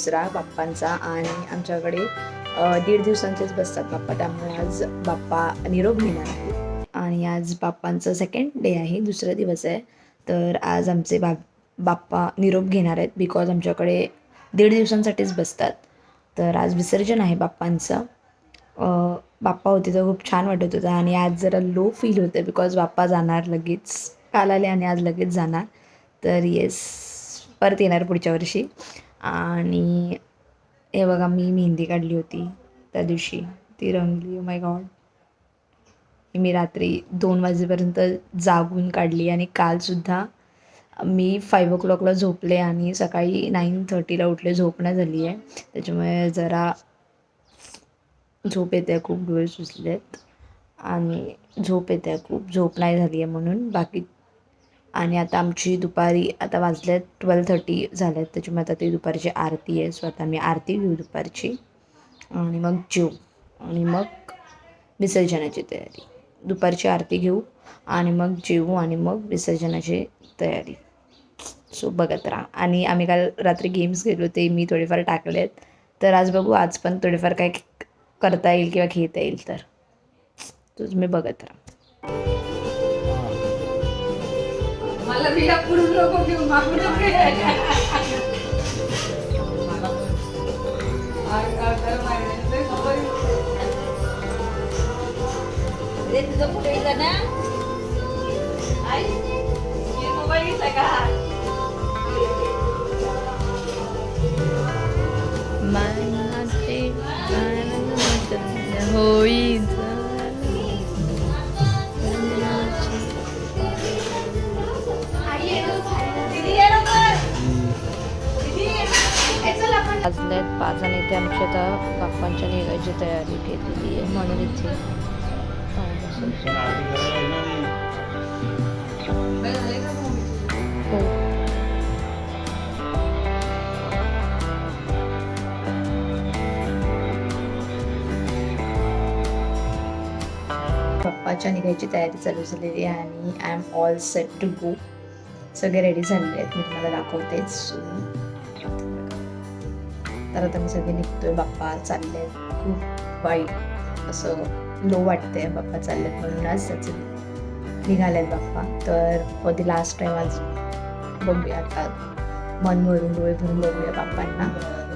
दुसरा बाप्पांचा आणि आमच्याकडे दीड दिवसांचेच बसतात बाप्पा. त्यामुळे आज बाप्पा निरोप घेणार आहे आणि आज बाप्पांचं सेकंड डे आहे दुसरा दिवस आहे. तर आज आमचे बाप बाप्पा निरोप घेणार आहेत बिकॉज आमच्याकडे दीड दिवसांसाठीच बसतात. तर आज विसर्जन आहे बाप्पांचं. बाप्पा होते तर खूप छान वाटत होतं आणि आज जरा लो फील होतं बिकॉज बाप्पा जाणार लगेच. काल आले आणि आज लगेच जाणार. तर येस परत येणार पुढच्या वर्षी. आणि हे बघा मी मेहंदी काढली होती त्या दिवशी. ती रंगली oh माय गॉड मी रात्री दोन वाजेपर्यंत जागून काढली आणि कालसुद्धा मी फाईव्ह ओ क्लॉकला झोपले आणि सकाळी नाईन थर्टीला उठले. झोप नाही झाली आहे. त्याच्यामुळे जरा झोप येते खूप डोळे सुचलेत आणि झोप येते खूप. झोप नाही झाली आहे म्हणून. बाकी आणि आता आमची दुपारी आता वाजल्यात ट्वेल्व थर्टी झाल्यात त्याच्यामुळे आता ती दुपारची आरती आहे. सो आता मी आरती घेऊ दुपारची. आणि मग जेऊ. आणि मग विसर्जनाची तयारी. दुपारची आरती घेऊ आणि मग जेवू आणि मग विसर्जनाची तयारी. सो बघत राहा. आणि आम्ही काल रात्री गेम्स खेळलो ते मी थोडेफार टाकले आहेत तर आज बघू आज पण थोडेफार काय करता येईल किंवा खेळता येईल तर. तुम्ही बघत राहा. मला बिया पुढून नको घेऊ मागून रे तुझं कुठे गेलं ना आई हे मोबाईल घेतला का दीदी वाजल्यात पाच आणि इथे आमची आता बाप्पांच्या निघायची तयारी केलेली आहे म्हणून इथे पप्पाच्या निघायची तयारी चालू झालेली आहे आणि I am all set to go सगळे रेडी झालेले आहेत मी तुम्हाला दाखवतेच. तर आता मी सगळे निघतोय बाप्पा चालले खूप वाईट असं लो वाटतंय बाप्पा चाललेत म्हणून आज त्याचे निघालेत बाप्पा. तर फॉर द लास्ट टाइम आज बघूया आता. मन भरून डोळे भरून बघूया बाप्पांना.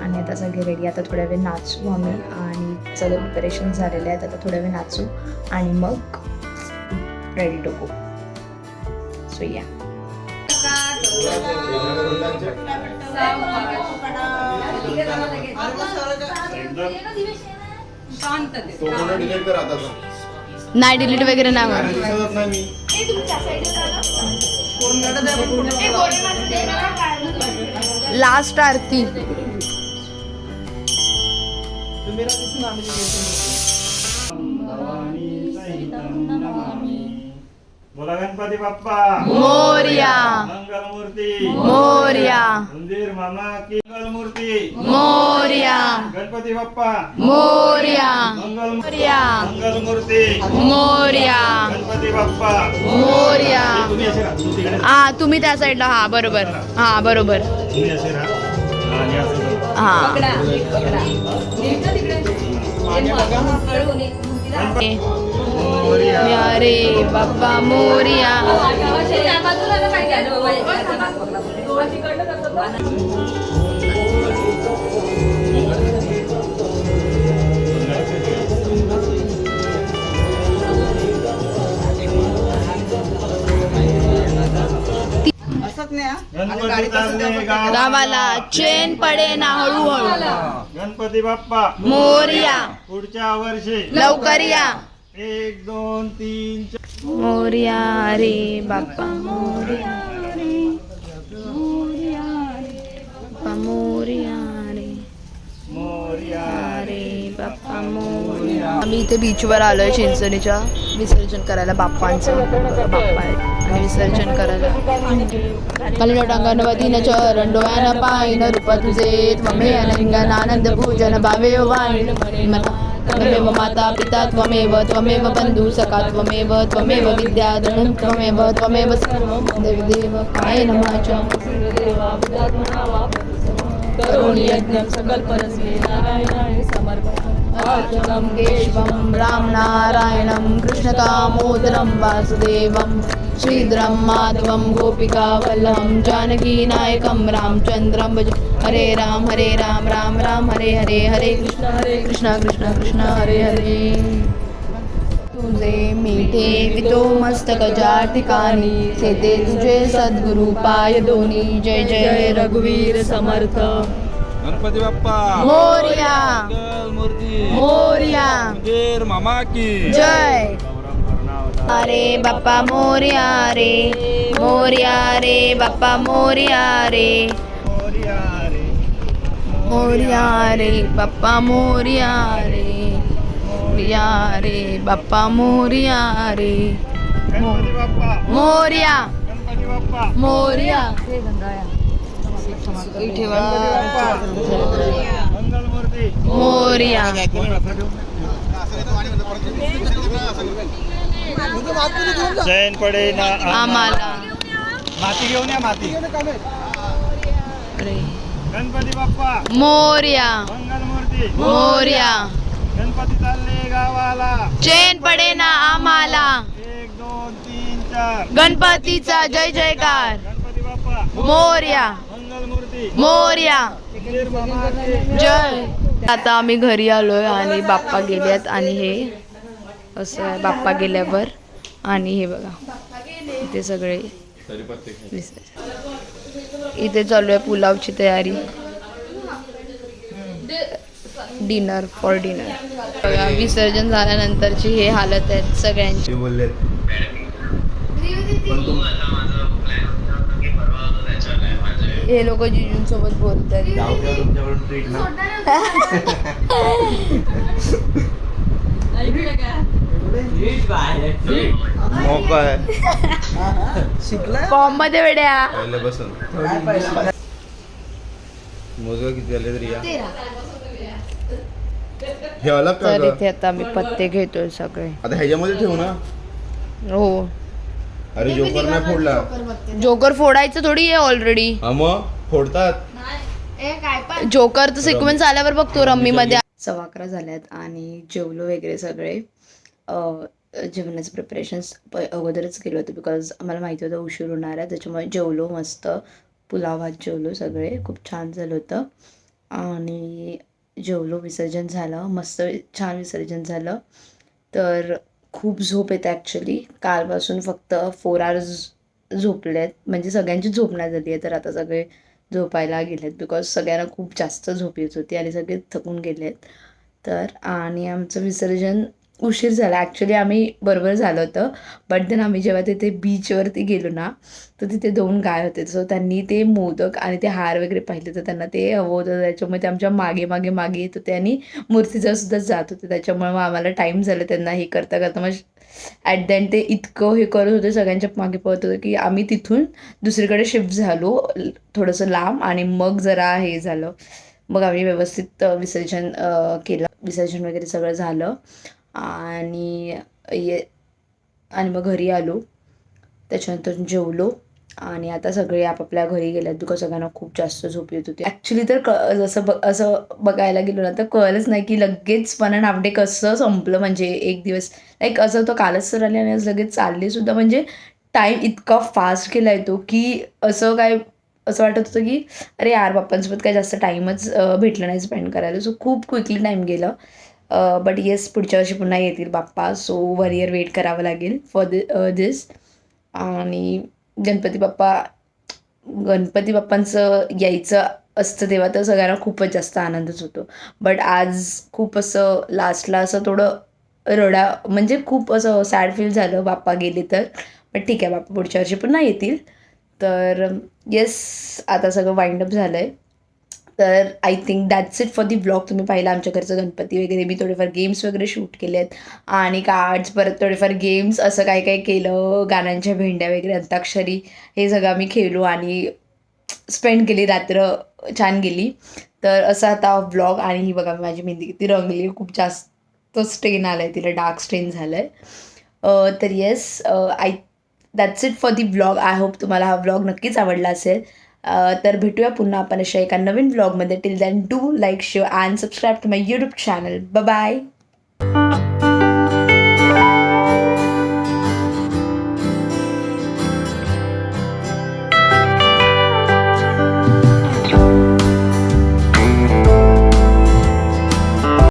आणि आता सगळे रेडी आता थोड्या वेळ नाचू आम्ही आणि सगळं प्रिपरेशन झालेले आहेत. आता थोड्या वेळ नाचू आणि मग रेडी टू गो सो या नाही डिलीट वगैरे नाही लास्ट आरती. बोला गणपती बाप्पा। मोर्या. मोर्या. मंदिर मामा की मंगलमूर्ती मोर्या. गणपती बाप्पा. मोर्या. मंगल मोर्या. मंगलमूर्ती मोर्या. गणपती बाप्पा. मोर्या. तुम्ही असे राहा. तुम्ही तिकडे. हा तुम्ही त्या साईडला. हा बरोबर. हा बरोबर. तुम्ही असे राहा. आणि असं करा. हा. पकडा पकडा. नीट ना तिकडे हे मग हळून एक मुलगीला मोरया. रे बाप्पा मोर्या. गावाला. चेन पडे ना हळूहळू. गणपती बाप्पा. मोर्या. पुढच्या वर्षी. लवकर या. एक दोन तीन चार. मोर्या रे बाप्पा मोर्या रे बाप्पा मोर्या रे बाप्पा आम्ही इथे बीचवर आलोय चिंचणीच्या विसर्जन करायला बाप्पांचं बाप्पा आणि विसर्जन करायला कलिंगड अंगणवती न चरण डोळ्यानं पायन रूप तुझे त्वमे अनंगन आनंद पूजन भावे वाण त्वमेव माता पिता त्वमेव त्वमेव बंधू सखा त्वमेव त्वमेव विद्या धनं त्वमेव त्वमेव सर्वं देव देव काय नमाच करोमि यज्ञं सकल्परस्मै नारायणाय समर्पणम्। केशवं रामनारायणं कृष्णकामोदरं वासुदेवं श्रीधरं माधवं गोपिकावल्लभं जानकीनायकं रामचन्द्रं भज। हरे राम हरे राम राम राम हरे हरे हरे कृष्ण हरे कृष्ण कृष्ण कृष्ण हरे हरे। तुझे मिठे वितो मस्तकच्या ठिकाणी सेते तुझे सद्गुरु पाय दोन्ही. जय जय रघुवीर समर्थ. गणपती बाप्पा. मोर्या. मोर्या. मामा की. जय. अरे बाप्पा मोर्या रे. मोर्या रे बाप्पा मोर्या रे मोरया रे. मोर्या रे बाप्पा मोर्या रे. मोर्या रे बाप्पा. मोर्या. रे गणपती बाप्पा. मोर्या. गणपती बाप्पा. मोर्या मोर्या. चैन पडे ना आम्हाला. माती घेऊन या माती. गणपती बाप्पा. मोर्या. मंगल मूर्ती मोर्या. गणपती चालले. गावाला. चेन पडे ना आम्हाला. एक दोन तीन चार. गणपतीचा जय जयकार. गणपती बाप्पा. मोर्या. मंगल मूर्ती मोर्या जय. आता आम्ही घरी आलोय आणि बाप्पा गेल्यात आणि हे असं आहे बाप्पा गेल्यावर आणि हे बघा. इथे सगळे. इथे चालू आहे पुलावची तयारी. Dinner for dinner. बघा विसर्जन झाल्यानंतरची हे हालत आहेत सगळ्यांची. बोलले हे लोक जिजूंसोबत बोलतात. तुमच्याकडून ट्रीट ना. मोका आहे. फॉर्ममध्ये वेड्या. पहिले बसून. मोजवा किती झाले तरी. हे अलग का तर? इथे आता आम्ही पत्ते घेतोय सगळे. आता ह्याच्यामध्ये ठेवू ना? हो. अरे जोकर नाही फोडला. जोकर फोडायचं थोडी आहे ऑलरेडी हा मग? फोडतात. जोकर तर सिक्वेन्स आल्यावर बघतो रम्मी मध्ये सव्वा अकरा झाल्यात आणि जेवलो वगैरे सगळे. जेवणाचं प्रिपरेशन्स अगोदरच केलं होतं बिकॉज आम्हाला माहिती होतं उशीर होणार आहे. त्याच्यामुळे जेवलो मस्त. पुलाव भात जेवलो सगळे. खूप छान झालं होतं. आणि जेवलो विसर्जन झालं मस्त छान विसर्जन झालं. तर खूप झोप येते ॲक्च्युली कालपासून फक्त फोर आवर्स झोपले आहेत म्हणजे सगळ्यांची झोप नाही झाली आहे तर आता सगळे झोपायला गेलेत. बिकॉज सगळ्यांना खूप जास्त झोप येत होती आणि सगळे थकून गेलेत. तर आणि आमचं विसर्जन उशीर झाला. ॲक्च्युली आम्ही बरोबर झालं होतं. बट देन आम्ही जेव्हा तिथे बीचवरती गेलो ना तर तिथे दोन गाय होते. सो त्यांनी ते मोदक आणि ते हार वगैरे पाहिले. तर त्यांना ते हवं होतं. त्याच्यामुळे ते आमच्या मागे मागे मागे येत होते आणि मूर्तीचं सुद्धा जात होते. त्याच्यामुळे मग आम्हाला टाईम झालं त्यांना हे करता करता. मग ॲट द एंड ते इतकं हे करत होते सगळ्यांच्या मागे पळत होते की आम्ही तिथून दुसरीकडे शिफ्ट झालो. थोडंसं लांब आणि मग जरा हे झालं. मग आम्ही व्यवस्थित विसर्जन केलं. विसर्जन वगैरे सगळं झालं. आणि ये आणि मग घरी आलो. त्याच्यानंतर जेवलो. आणि आता सगळे आपापल्या घरी गेल्यात तुका सगळ्यांना खूप जास्त झोप येत होती. ॲक्च्युली तर क जसं ब असं बघायला गेलो ना तर कळलंच नाही की लगेच पण आणि कसं संपलं. म्हणजे एक दिवस लाईक असं तो कालच सर आले आणि आज लगेच चालले सुद्धा. म्हणजे टाईम इतका फास्ट गेला येतो की असं काय असं वाटत होतं की अरे यार बाप्पांसोबत काय जास्त टाईमच भेटला नाही स्पेंड करायला. सो खूप क्विकली टाईम गेलं. बट येस पुढच्या वर्षी पुन्हा येतील Bappa. So one year wait करावं लागेल फॉर दि दिस आणि गणपती बाप्पा गणपती बाप्पांचं यायचं असतं तेव्हा तर सगळ्यांना खूपच जास्त आनंदच होतो. बट आज खूप असं लास्टला असं थोडं रडा म्हणजे खूप असं सॅड फील झालं बाप्पा गेले तर. बट ठीक आहे बाप्पा पुढच्या वर्षी पुन्हा येतील. तर येस आता सगळं वाइंडअप झालं आहे तर I think that's it for the blog तुम्ही पाहिला आमच्या घरचं गणपती वगैरे. मी थोडेफार गेम्स वगैरे शूट केले आहेत आणि कार्ड्स परत थोडेफार गेम्स असं काय काय केलं. गाण्यांच्या भेंड्या वगैरे अंताक्षरी हे सगळं आम्ही खेळलो आणि स्पेंड केली. रात्र छान गेली. तर असा आता ब्लॉग आणि ही बघा माझी मेहंदी किती रंगली. खूप जास्त स्ट्रेन आला आहे तिला. डार्क स्ट्रेन झालं आहे तर yes I that's it for the blog I hope तुम्हाला हा ब्लॉग नक्कीच आवडला असेल. तर भेटूया पुन्हा आपण अशा एका नवीन ब्लॉगमध्ये till then do like share and subscribe to my YouTube channel bye